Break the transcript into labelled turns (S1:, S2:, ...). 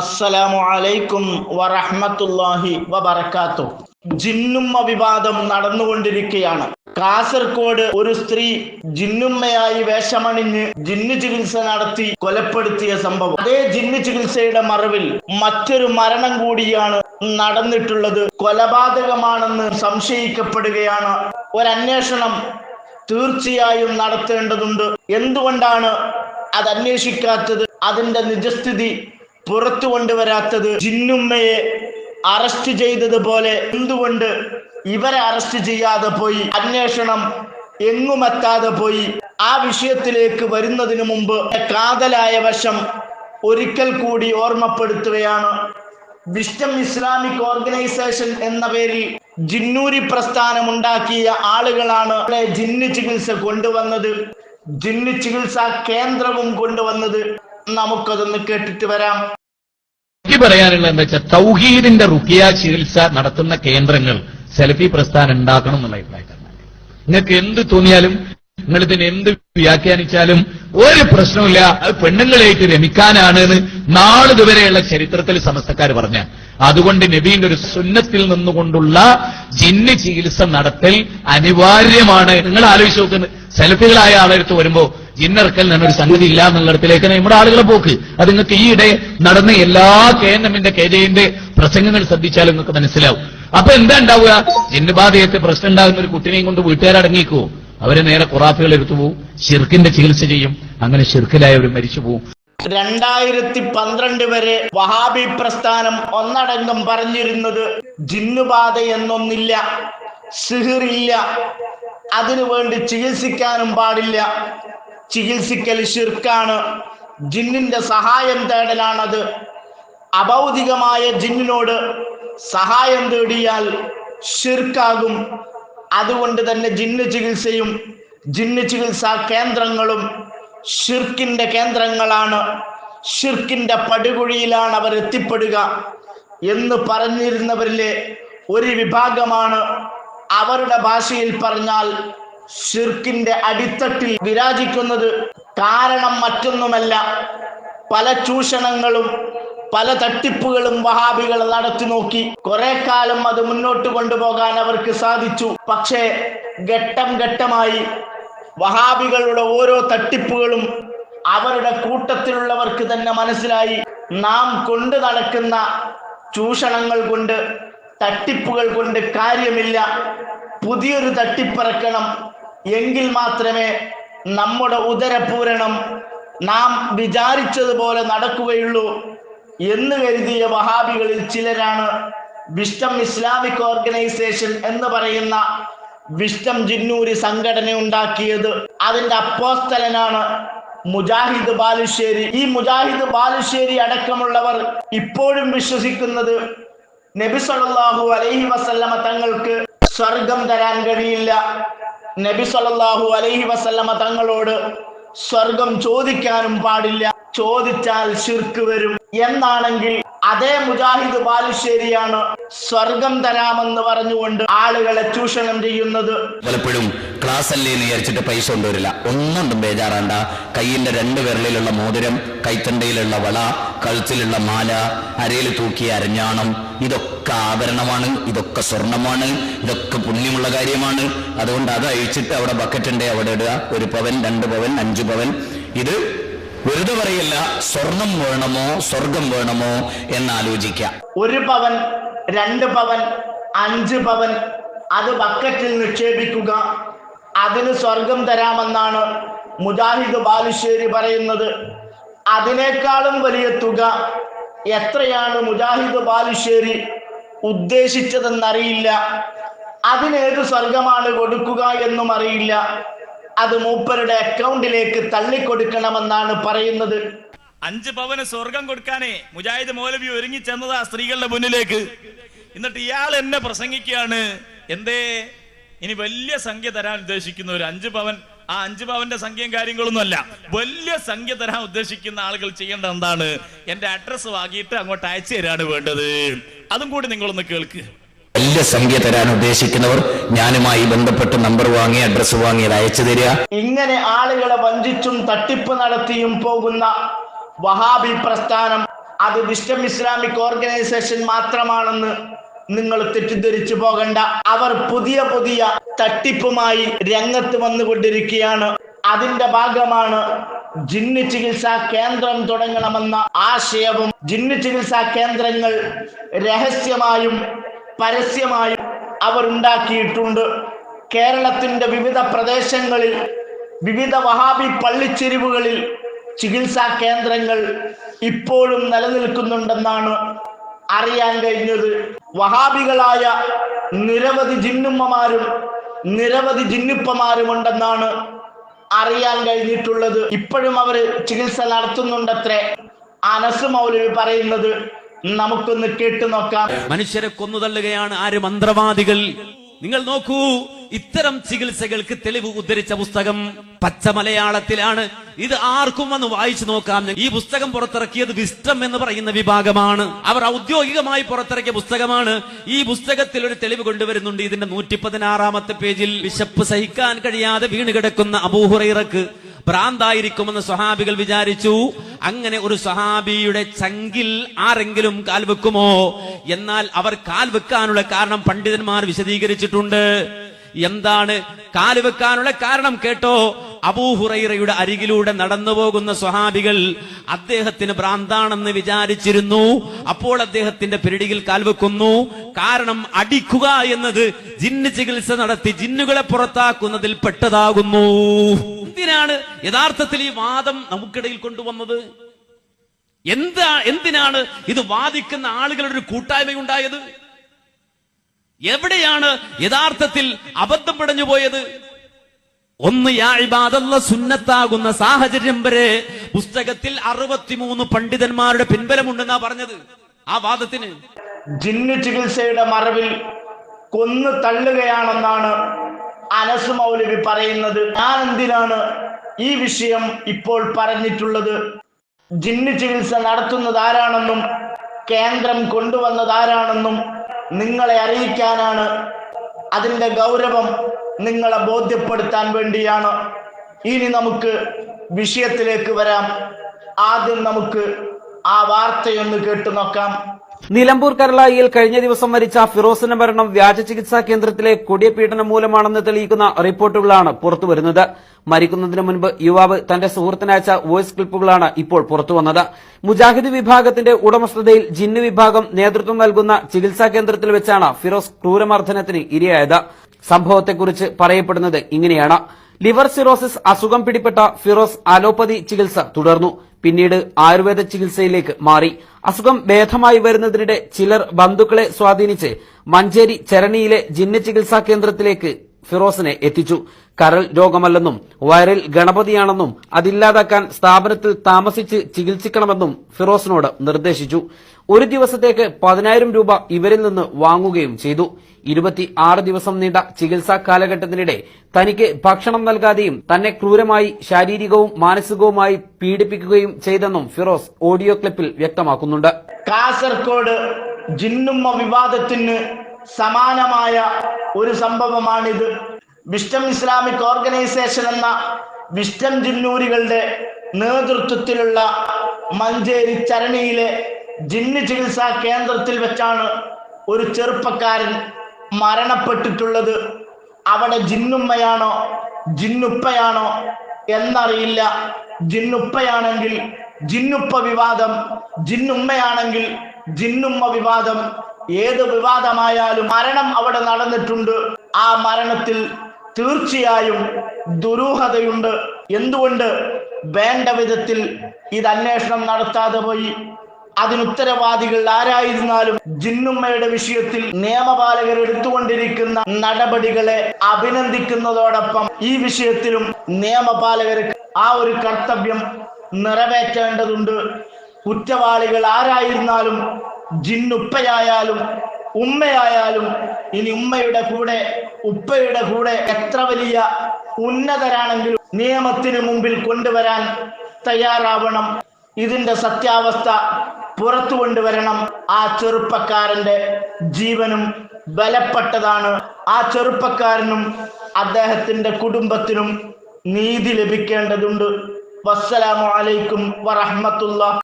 S1: അസ്സലാമു അലൈക്കും വറഹ്മത്തുള്ളാഹി വബറകാത്തു. ജിന്നുമ്മ വിവാദം നടന്നുകൊണ്ടിരിക്കുകയാണ് കാസർഗോഡ് ഒരു സ്ത്രീ ജിന്നുമ്മയായി വേഷമണിഞ്ഞ് ജിന്നു ചികിത്സ നടത്തി കൊലപ്പെടുത്തിയ സംഭവം. അതേ ജിന്നു ചികിത്സയുടെ മറവിൽ മറ്റൊരു മരണം കൂടിയാണ് നടന്നിട്ടുള്ളത്. കൊലപാതകമാണെന്ന് സംശയിക്കപ്പെടുകയാണ്. ഒരന്വേഷണം തീർച്ചയായും നടത്തേണ്ടതുണ്ട്. എന്തുകൊണ്ടാണ് അത് അന്വേഷിക്കാത്തത് അതിന്റെ നിജസ്ഥിതി പുറത്തു കൊണ്ടുവരാത്തത് ജിന്നുമ്മയെ അറസ്റ്റ് ചെയ്തതുപോലെ എന്തുകൊണ്ട് ഇവരെ അറസ്റ്റ് ചെയ്യാതെ പോയി? അന്വേഷണം എങ്ങുമെത്താതെ പോയി? ആ വിഷയത്തിലേക്ക് വരുന്നതിന് മുമ്പ് കാതലായ വശം ഒരിക്കൽ കൂടി ഓർമ്മപ്പെടുത്തുകയാണ്. വിസ്റ്റം ഇസ്ലാമിക് ഓർഗനൈസേഷൻ എന്ന പേരിൽ ജിന്നൂരി പ്രസ്ഥാനം ഉണ്ടാക്കിയ ആളുകളാണ് ജിന്നു ചികിത്സ കൊണ്ടുവന്നത്. ജിന്ന് ചികിത്സാ കേന്ദ്രവും കൊണ്ടുവന്നത്. നമുക്കതൊന്ന് കേട്ടിട്ട് വരാം.
S2: എനിക്ക് പറയാനുള്ള എന്താ വെച്ചാൽ തൗഹീദിന്റെ റുക്കിയ ചികിത്സ നടത്തുന്ന കേന്ദ്രങ്ങൾ സെൽഫി പ്രസ്ഥാനം ഉണ്ടാക്കണം എന്നുള്ള അഭിപ്രായക്കാരനാണ്. നിങ്ങൾക്ക് എന്ത് തോന്നിയാലും നിങ്ങൾ ഇതിനെ എന്ത് വ്യാഖ്യാനിച്ചാലും ഒരു പ്രശ്നമില്ല അത് പെണ്ണുങ്ങളേക്ക് രമിക്കാനാണ് എന്ന് നാളിതുവരെയുള്ള ചരിത്രത്തിൽ സമസ്തക്കാർ പറഞ്ഞ അതുകൊണ്ട് നബീന്റെ ഒരു സുന്നത്തിൽ നിന്നുകൊണ്ടുള്ള ജിന്ന് ചികിത്സ നടത്തൽ അനിവാര്യമാണ്. നിങ്ങൾ ആലോചിച്ച് നോക്കുന്നത് സെൽഫികളായ ആളെടുത്ത് വരുമ്പോ ജിന്നർക്കൽ എന്നൊരു സംഗതി ഇല്ല എന്നുള്ളിടത്തിലേക്ക് നമ്മുടെ ആളുകളെ പോക്ക്. അത് നിങ്ങൾക്ക് ഈയിടെ നടന്ന എല്ലാ കെ എൻ എമ്മിന്റെ കെ ജെന്റെ പ്രസംഗങ്ങൾ ശ്രദ്ധിച്ചാലും നിങ്ങൾക്ക് മനസ്സിലാവും. അപ്പൊ എന്താ ഉണ്ടാവുക? ജിന്നുബാധയത്തെ പ്രശ്നം ഉണ്ടാകുന്ന ഒരു കുട്ടിനെയും കൊണ്ട് വീട്ടുകാരടങ്ങിക്കോ. അവരെ നേരെ കുറാഫികൾ എടുത്തു പോവും ഷിർക്കിന്റെ ചികിത്സ ചെയ്യും അങ്ങനെ ഷിർക്കിലായവർ മരിച്ചു പോവും.
S1: രണ്ടായിരത്തി പന്ത്രണ്ട് വരെ വഹാബി പ്രസ്ഥാനം ഒന്നടങ്കം പറഞ്ഞിരുന്നത് ജിന്നുബാധ എന്നൊന്നില്ല സിഹിറില്ല അതിനു വേണ്ടി ചികിത്സിക്കാനും പാടില്ല. ചികിത്സിക്കൽ ശിർക്കാണ്. ജിന്നിന്റെ സഹായം തേടലാണത്. അഭൗതികമായ ജിന്നിനോട് സഹായം തേടിയാൽ ശിർക്കാകും. അതുകൊണ്ട് തന്നെ ജിന്ന് ചികിത്സയും ജിന്ന് ചികിത്സാ കേന്ദ്രങ്ങളും ഷിർക്കിന്റെ കേന്ദ്രങ്ങളാണ്. ഷിർക്കിന്റെ പടുകുഴിയിലാണ് അവർ എത്തിപ്പെടുക എന്ന് പറഞ്ഞിരുന്നവരിലെ ഒരു വിഭാഗമാണ്. അവരുടെ ഭാഷയിൽ പറഞ്ഞാൽ ഷിർക്കിന്റെ അടിത്തട്ടിൽ വിരാജിക്കുന്നത് കാരണം മറ്റൊന്നുമല്ല. പല ചൂഷണങ്ങളും പല തട്ടിപ്പുകളും വഹാബികൾ നടത്തി നോക്കി. കുറെ കാലം അത് മുന്നോട്ട് കൊണ്ടുപോകാൻ അവർക്ക് സാധിച്ചു. പക്ഷേ ഘട്ടം ഘട്ടമായി വഹാബികളുടെ ഓരോ തട്ടിപ്പുകളും അവരുടെ കൂട്ടത്തിലുള്ളവർക്ക് തന്നെ മനസ്സിലായി. നാം കൊണ്ടു നടക്കുന്ന ചൂഷണങ്ങൾ കൊണ്ട് തട്ടിപ്പുകൾ കൊണ്ട് കാര്യമില്ല. പുതിയൊരു തട്ടിപ്പിറക്കണം. എങ്കിൽ മാത്രമേ നമ്മുടെ ഉദരപൂരണം നാം വിചാരിച്ചതുപോലെ നടക്കുകയുള്ളൂ എന്ന് കരുതിയ വഹാബികളിൽ ചിലരാണ് വിഷ്ടം ഇസ്ലാമിക് ഓർഗനൈസേഷൻ എന്ന് പറയുന്ന വിഷ്ടം ജിന്നൂരി സംഘടന ഉണ്ടാക്കിയത്. അതിന്റെ അപ്പോസ്തലനാണ് മുജാഹിദ് ബാലുശ്ശേരി. ഈ മുജാഹിദ് ബാലുശ്ശേരി അടക്കമുള്ളവർ ഇപ്പോഴും വിശ്വസിക്കുന്നത് നബി സല്ലല്ലാഹു അലൈഹി വസല്ലമ തങ്ങൾക്ക് സ്വർഗം തരാൻ കഴിയില്ല. നബി സല്ലല്ലാഹു അലൈഹി വസല്ലമ തങ്ങളോട് സ്വർഗം ചോദിക്കാനും പാടില്ല ചോദിച്ചാൽ ശിർക്ക് വരും. എന്നാണെങ്കിൽ അതേ മുജാഹിദ് ബാലുശ്ശേരിയാണ് സ്വർഗം തരാമെന്ന് പറഞ്ഞുകൊണ്ട് ആളുകളെ ചൂഷണം ചെയ്യുന്നത്.
S3: പലപ്പോഴും ക്ലാസ് അല്ലേ എന്ന് വിചാരിച്ചിട്ട് പൈസ കൊണ്ടുവരില്ല. ഒന്നും ബേജാറാണ്ട. കയ്യിന്റെ രണ്ട് വിരലിലുള്ള മോതിരം കൈത്തണ്ടയിലുള്ള വള കഴുത്തിലുള്ള മാല അരയിൽ തൂക്കിയ അരഞ്ഞാണം ഇതൊക്കെ ആഭരണമാണ് ഇതൊക്കെ സ്വർണമാണ് ഇതൊക്കെ പുണ്യമുള്ള കാര്യമാണ്. അതുകൊണ്ട് അത് അഴിച്ചിട്ട് അവിടെ ബക്കറ്റ് ഉണ്ട് അവിടെ ഇടുക. ഒരു പവൻ രണ്ട് പവൻ അഞ്ച് പവൻ. ഇത് വെറുതെ പറയില്ല സ്വർണം വേണമോ സ്വർഗം വേണമോ എന്നാലോചിക്കാം.
S1: ഒരു പവൻ രണ്ട് പവൻ അഞ്ച് പവൻ അത് ബക്കറ്റിൽ നിക്ഷേപിക്കുക അതിന് സ്വർഗം തരാമെന്നാണ് മുജാഹിദ് ബാലുശ്ശേരി പറയുന്നത്. അതിനേക്കാളും വലിയ തുക എത്രയാണ് മുജാഹിദ് ബാലുശ്ശേരി ഉദ്ദേശിച്ചതെന്നറിയില്ല. അതിനേത് സ്വർഗമാണ് കൊടുക്കുക എന്നും അറിയില്ല. അത് മൂപ്പരുടെ അക്കൗണ്ടിലേക്ക് തള്ളിക്കൊടുക്കണമെന്നാണ് പറയുന്നത്.
S4: അഞ്ച് പവന് സ്വർഗം കൊടുക്കാനേ മുജാഹിദ് മൗലവി ഒരുങ്ങി ചെന്നത് ആ സ്ത്രീകളുടെ മുന്നിലേക്ക്. എന്നിട്ട് ഇയാൾ എന്നെ പ്രസംഗിക്കുകയാണ്. എന്തേ? ഇനി വലിയ സംഖ്യ തരാൻ ഉദ്ദേശിക്കുന്ന ഒരു അഞ്ച് പവൻ ആ അഞ്ച് പവന്റെ സംഖ്യയും കാര്യങ്ങളൊന്നും അല്ല. വലിയ സംഖ്യ തരാൻ ഉദ്ദേശിക്കുന്ന ആളുകൾ ചെയ്യേണ്ട എന്താണ്? എന്റെ അഡ്രസ്സ് വാങ്ങിയിട്ട് അങ്ങോട്ട് അയച്ചു തരാണ് വേണ്ടത്. അതും കൂടി നിങ്ങളൊന്ന് കേൾക്ക്.
S3: വലിയ സംഖ്യ തരാൻ ഉദ്ദേശിക്കുന്നവർ ഞാനുമായി ബന്ധപ്പെട്ട് നമ്പർ വാങ്ങി അഡ്രസ് വാങ്ങി അത് അയച്ചു തരിക.
S1: ഇങ്ങനെ ആളുകളെ വഞ്ചിച്ചും തട്ടിപ്പ് നടത്തിയും പോകുന്ന വഹാബി പ്രസ്ഥാനം അത് വിസ്റ്റം ഇസ്ലാമിക് ഓർഗനൈസേഷൻ മാത്രമാണെന്ന് നിങ്ങൾ തെറ്റിദ്ധരിച്ചു പോകണ്ട. അവർ പുതിയ പുതിയ തട്ടിപ്പുമായി രംഗത്ത് വന്നുകൊണ്ടിരിക്കുകയാണ്. അതിന്റെ ഭാഗമാണ് ജിന്ന് ചികിത്സാ കേന്ദ്രം തുടങ്ങണമെന്ന ആശയവും ജിന്ന് ചികിത്സാ കേന്ദ്രങ്ങൾ രഹസ്യമായും പരസ്യമായും അവർ ഉണ്ടാക്കിയിട്ടുണ്ട്. കേരളത്തിന്റെ വിവിധ പ്രദേശങ്ങളിൽ വിവിധ വഹാബി പള്ളിച്ചെരിവുകളിൽ ചികിത്സാ കേന്ദ്രങ്ങൾ ഇപ്പോഴും നിലനിൽക്കുന്നുണ്ടെന്നാണ് അറിയാൻ കഴിഞ്ഞത്. വഹാബികളായ നിരവധി ജിന്നുമ്മമാരും നിരവധി ജിന്നുപ്പമാരുമുണ്ടെന്നാണ് അറിയാൻ കഴിഞ്ഞിട്ടുള്ളത്. ഇപ്പോഴും അവർ ചികിത്സ നടത്തുന്നുണ്ടത്രേ. അനസ് മൗലവി പറയുന്നത് നമുക്കൊന്ന് കേട്ടു നോക്കാം.
S5: മനുഷ്യരെ കൊന്നുതള്ളുകയാണ് ആര് മന്ത്രവാദികൾ. നിങ്ങൾ നോക്കൂ ഇത്തരം ചികിത്സകൾക്ക് തെളിവ് ഉദ്ധരിച്ച പുസ്തകം. പച്ച മലയാളത്തിലാണ്. ഇത് ആർക്കും വന്ന് വായിച്ചു നോക്കാം. ഈ പുസ്തകം പുറത്തിറക്കിയത് വിസ്റ്റം എന്ന് പറയുന്ന വിഭാഗമാണ്. അവർ ഔദ്യോഗികമായി പുറത്തിറക്കിയ പുസ്തകമാണ്. ഈ പുസ്തകത്തിൽ ഒരു തെളിവ് കൊണ്ടുവരുന്നുണ്ട്. ഇതിന്റെ നൂറ്റി പതിനാറാമത്തെ പേജിൽ വിശപ്പ് സഹിക്കാൻ കഴിയാതെ വീണ് കിടക്കുന്ന അബൂഹുറൈറക്ക് ഭ്രാന്തായിരിക്കുമെന്ന് സ്വഹാബികൾ വിചാരിച്ചു. അങ്ങനെ ഒരു സ്വഹാബിയുടെ ചങ്കിൽ ആരെങ്കിലും കാൽ വെക്കുമോ? എന്നാൽ അവർ കാൽ വെക്കാനുള്ള കാരണം പണ്ഡിതന്മാർ വിശദീകരിച്ചിട്ടുണ്ട്. എന്താണ്? കാൽ വെക്കാനുള്ള കാരണം കേട്ടോ. അബൂഹുറൈറയുടെ അരികിലൂടെ നടന്നു പോകുന്ന സ്വഹാബികൾ അദ്ദേഹത്തിന് ഭ്രാന്താണെന്ന് വിചാരിച്ചിരുന്നു. അപ്പോൾ അദ്ദേഹത്തിന്റെ പിരടിയിൽ കാൽവെക്കുന്നു കാരണം അടിക്കുക എന്നത് ജിന്ന് ചികിത്സ നടത്തി ജിന്നുകളെ പുറത്താക്കുന്നതിൽ പെട്ടതാകുന്നു. എന്തിനാണ് യഥാർത്ഥത്തിൽ ഈ വാദം നമുക്കിടയിൽ കൊണ്ടുവന്നത്? എന്താ എന്തിനാണ് ഇത് വാദിക്കുന്ന ആളുകളുടെ ഒരു കൂട്ടായ്മയുണ്ടായത് എവിടെയാണ് യഥാർത്ഥത്തിൽ അബദ്ധം പിടഞ്ഞു പോയത് ഒന്ന് യാ ഇബാദല്ല സുന്നത്താകുന്ന സാഹചര്യം വരെ പുസ്തകത്തിൽ അറുപത്തിമൂന്ന് പണ്ഡിതന്മാരുടെ പിൻബലമുണ്ടെന്നാ പറഞ്ഞത്. ആ വാദത്തിന്.
S1: ജിന്ന് ചികിത്സയുടെ മറവിൽ കൊന്നു തള്ളുകയാണെന്നാണ് അനസ് മൗലവി പറയുന്നത്. ഞാൻ എന്തിനാണ് ഈ വിഷയം ഇപ്പോൾ പറഞ്ഞിട്ടുള്ളത്? ജിന്ന് ചികിത്സ നടത്തുന്നത് ആരാണെന്നും കേന്ദ്രം കൊണ്ടുവന്നതാരാണെന്നും നിങ്ങളെ അറിയിക്കാനാണ് അതിന്റെ ഗൗരവം നിങ്ങളെ ബോധ്യപ്പെടുത്താൻ വേണ്ടിയാണ്. ഇനി നമുക്ക് വിഷയത്തിലേക്ക് വരാം. ആദ്യം നമുക്ക് ആ വാർത്തയൊന്ന് കേട്ടു നോക്കാം.
S6: നിലമ്പൂർ കരളായിയിൽ കഴിഞ്ഞ ദിവസം മരിച്ച ഫിറോസിന്റെ മരണം വ്യാജ ചികിത്സാ കേന്ദ്രത്തിലെ കൊടിയ പീഡനം മൂലമാണെന്ന് തെളിയിക്കുന്ന റിപ്പോർട്ടുകളാണ് പുറത്തുവരുന്നത്. മരിക്കുന്നതിന് മുൻപ് യുവാവ് തന്റെ സുഹൃത്തിനയച്ച വോയിസ് ക്ലിപ്പുകളാണ് ഇപ്പോൾ പുറത്തുവന്നത്. മുജാഹിദ് വിഭാഗത്തിന്റെ ഉടമസ്ഥതയിൽ ജിന്ന് വിഭാഗം നേതൃത്വം നൽകുന്ന ചികിത്സാ കേന്ദ്രത്തിൽ വെച്ചാണ് ഫിറോസ് ക്രൂരമർദ്ദനത്തിന് ഇരയായത്. സംഭവത്തെക്കുറിച്ച് പറയപ്പെടുന്നത് ഇങ്ങനെയാണ്. ലിവർ സിറോസിസ് അസുഖം പിടിപെട്ട ഫിറോസ് അലോപ്പതി ചികിത്സ തുടർന്നു. പിന്നീട് ആയുർവേദ ചികിത്സയിലേക്ക് മാറി. അസുഖം ഭേദമായി വരുന്നതിനിടെ ചിലർ ബന്ധുക്കളെ സ്വാധീനിച്ച് മഞ്ചേരി ചരണിയിലെ ജിന്ന ചികിത്സാ കേന്ദ്രത്തിലേക്ക് ഫിറോസിനെ എത്തിച്ചു. കരൾ രോഗമല്ലെന്നും വയറിൽ ഗണപതിയാണെന്നും അതില്ലാതാക്കാൻ സ്ഥാപനത്തിൽ താമസിച്ച് ചികിത്സിക്കണമെന്നും ഫിറോസിനോട് നിർദ്ദേശിച്ചു. ഒരു ദിവസത്തേക്ക് പതിനായിരം രൂപ ഇവരിൽ നിന്ന് വാങ്ങുകയും ചെയ്തു. ഇരുപത്തി ആറ് ദിവസം നീണ്ട ചികിത്സാ കാലഘട്ടത്തിനിടെ തനിക്ക് ഭക്ഷണം നൽകാതെയും തന്നെ ക്രൂരമായി ശാരീരികവും മാനസികവുമായി പീഡിപ്പിക്കുകയും ചെയ്തെന്നും ഫിറോസ് ഓഡിയോ ക്ലിപ്പിൽ വ്യക്തമാക്കുന്നുണ്ട്.
S1: കാസർകോട് ജിന്നുമ്മ വിവാദത്തിന് സമാനമായ ഒരു സംഭവമാണിത്. വിസ്റ്റം ഇസ്ലാമിക് ഓർഗനൈസേഷൻ എന്ന വിസ്റ്റം ജിന്നൂരികളുടെ നേതൃത്വത്തിലുള്ള മഞ്ചേരി ചരണിയിലെ ജിന്ന് ചികിത്സാ കേന്ദ്രത്തിൽ വെച്ചാണ് ഒരു ചെറുപ്പക്കാരൻ മരണപ്പെട്ടിട്ടുള്ളത്. അവിടെ ജിന്നുമ്മയാണോ ജിന്നുപ്പയാണോ എന്നറിയില്ല. ജിന്നുപ്പയാണെങ്കിൽ ജിന്നുപ്പ വിവാദം ജിന്നുമ്മയാണെങ്കിൽ ജിന്നുമ്മ വിവാദം. ഏത് വിവാദമായാലും മരണം അവിടെ നടന്നിട്ടുണ്ട്. ആ മരണത്തിൽ തീർച്ചയായും ദുരൂഹതയുണ്ട്. എന്തുകൊണ്ട്? വേണ്ട വിധത്തിൽ ഇത് അന്വേഷണം നടത്താതെ പോയി. അതിനുത്തരവാദികൾ ആരായിരുന്നാലും ജിന്നുമ്മയുടെ വിഷയത്തിൽ നിയമപാലകർ എടുത്തുകൊണ്ടിരിക്കുന്ന നടപടികളെ അഭിനന്ദിക്കുന്നതോടൊപ്പം ഈ വിഷയത്തിലും നിയമപാലകർ ആ ഒരു കർത്തവ്യം നിറവേറ്റേണ്ടതുണ്ട്. കുറ്റവാളികൾ ആരായിരുന്നാലും ജിന്നുപ്പയായാലും ഉമ്മയായാലും ഇനി ഉമ്മയുടെ കൂടെ ഉപ്പയുടെ കൂടെ എത്ര വലിയ ഉന്നതരാണെങ്കിലും നിയമത്തിന് മുമ്പിൽ കൊണ്ടുവരാൻ തയ്യാറാവണം. ഇതിന്റെ സത്യാവസ്ഥ പുറത്തു കൊണ്ടുവരണം. ആ ചെറുപ്പക്കാരന്റെ ജീവനും ബലപ്പെട്ടതാണ്. ആ ചെറുപ്പക്കാരനും അദ്ദേഹത്തിന്റെ കുടുംബത്തിനും നീതി ലഭിക്കേണ്ടതുണ്ട്. വസ്സലാമു അലൈക്കും വറഹ്മത്തുള്ളാഹി.